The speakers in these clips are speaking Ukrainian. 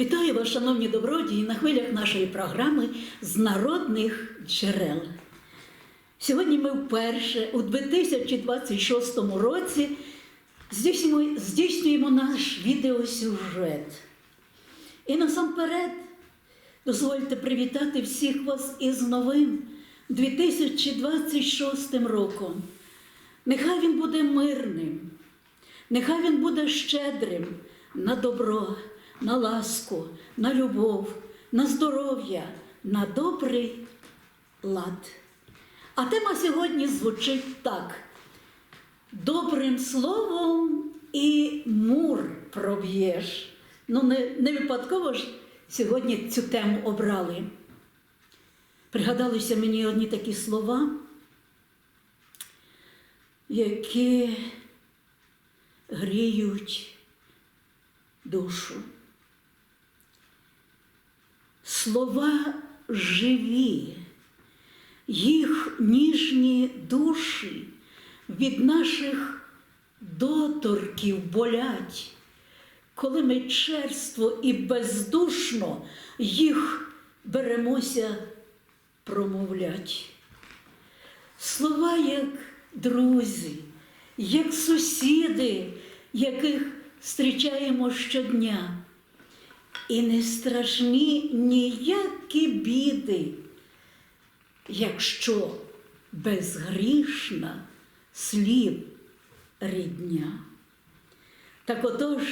Вітаю вас, шановні добродії, на хвилях нашої програми з народних джерел. Сьогодні ми вперше у 2026 році здійснюємо, наш відеосюжет. І насамперед дозвольте привітати всіх вас із новим 2026 роком. Нехай він буде мирним, нехай він буде щедрим на добро, на ласку, на любов, на здоров'я, на добрий лад. А тема сьогодні звучить так: добрим словом і мур проб'єш. Ну, не, не випадково ж сьогодні цю тему обрали. Пригадалися мені одні такі слова, які гріють душу. Слова живі, їх ніжні душі від наших доторків болять, коли ми черство і бездушно їх беремося промовлять. Слова як друзі, як сусіди, яких зустрічаємо щодня. І не страшні ніякі біди, якщо безгрішна слів рідня. Так отож,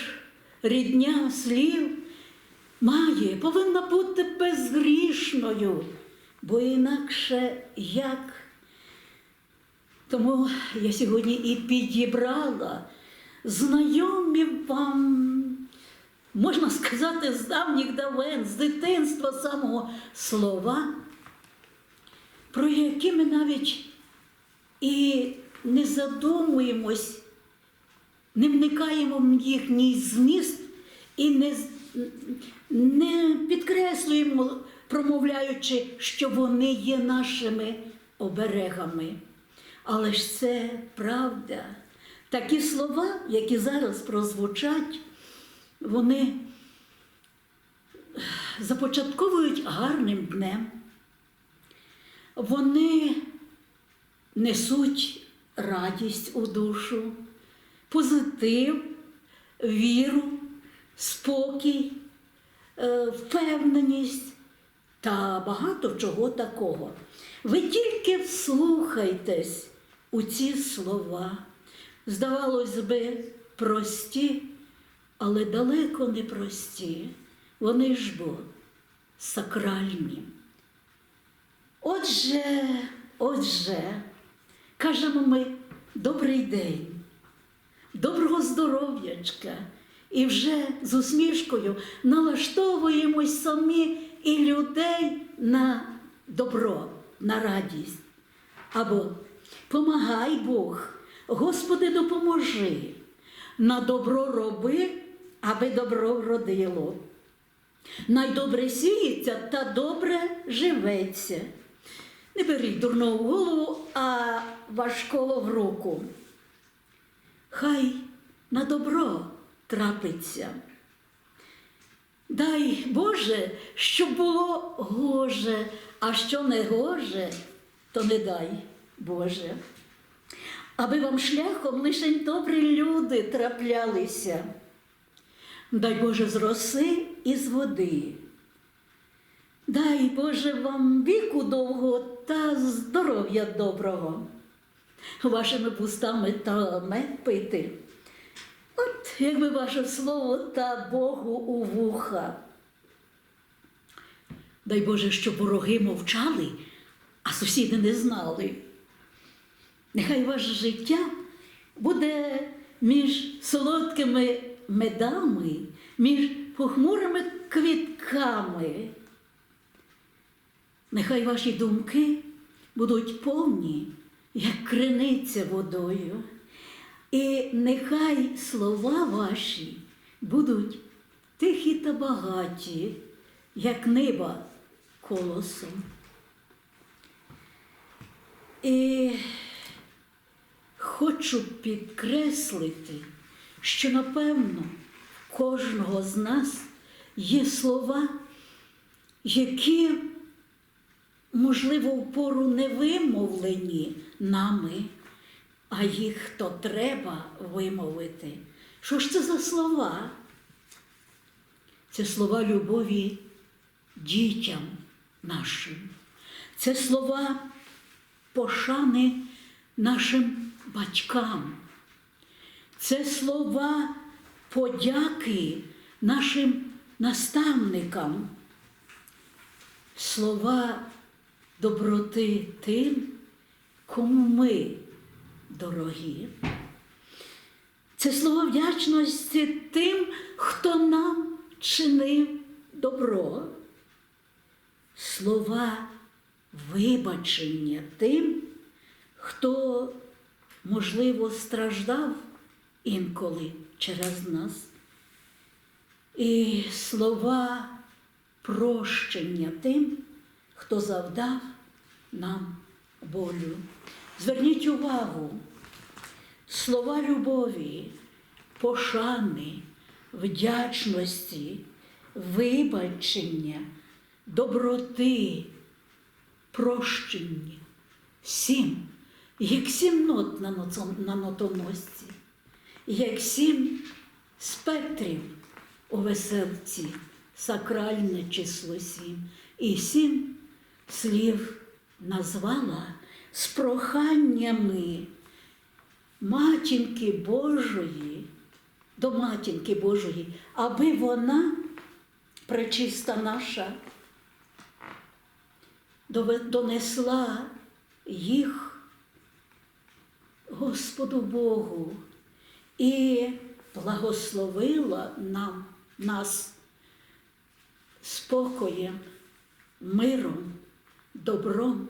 рідня слів має, повинна бути безгрішною, бо інакше як. Тому я сьогодні і підібрала знайомі вам, можна сказати, з давніх давен, з дитинства самого слова, про які ми навіть і не задумуємось, не вникаємо в їхній зміст і не, не підкреслюємо, промовляючи, що вони є нашими оберегами. Але ж це правда. Такі слова, які зараз прозвучать, вони започатковують гарним днем. Вони несуть радість у душу, позитив, віру, спокій, е, впевненість та багато чого такого. Ви тільки вслухайтесь у ці слова. Здавалось би, прості, але далеко не прості. Вони ж бо сакральні. Отже, отже, кажемо ми добрий день, доброго здоров'ячка. І вже з усмішкою налаштовуємось самі і людей на добро, на радість. Або помагай Бог, Господи, допоможи, на добро роби, аби добро вродило. Найдобре сіється та добре живеться. Не беріть дурного в голову, а важкого в руку. Хай на добро трапиться. Дай Боже, щоб було гоже, а що не гоже, то не дай Боже. Аби вам шляхом лише добрі люди траплялися. Дай Боже з роси і з води. Дай Боже вам віку довго та здоров'я доброго. Вашими пустами та мед пити. От якби ваше слово та Богу у вуха. Дай Боже, щоб вороги мовчали, а сусіди не знали. Нехай ваше життя буде між солодкими медами, між похмурими квітками. Нехай ваші думки будуть повні, як криниця водою. І нехай слова ваші будуть тихі та багаті, як ниба колосом. І хочу підкреслити, що напевно кожного з нас є слова, які, можливо, впору не вимовлені нами, а їх то треба вимовити. Що ж це за слова? Це слова любові дітям нашим. Це слова пошани нашим батькам. Це слова подяки нашим наставникам, слова доброти тим, кому ми дорогі. Це слова вдячності тим, хто нам чинив добро. Слова вибачення тим, хто, можливо, страждав інколи через нас. І слова прощення тим, хто завдав нам болю. Зверніть увагу, слова любові, пошани, вдячності, вибачення, доброти, прощення. Сім, як сім нот на, ноцом- на нотоносці, як сім спектрів у веселці, сакральне число сім, і сім слів назвала з проханнями матінки Божої, до матінки Божої, аби вона, пречиста наша, донесла їх Господу Богу і благословила нам, нас спокоєм, миром, добром,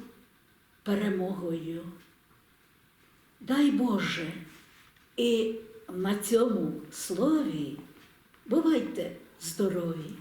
перемогою. Дай Боже, і на цьому слові бувайте здорові!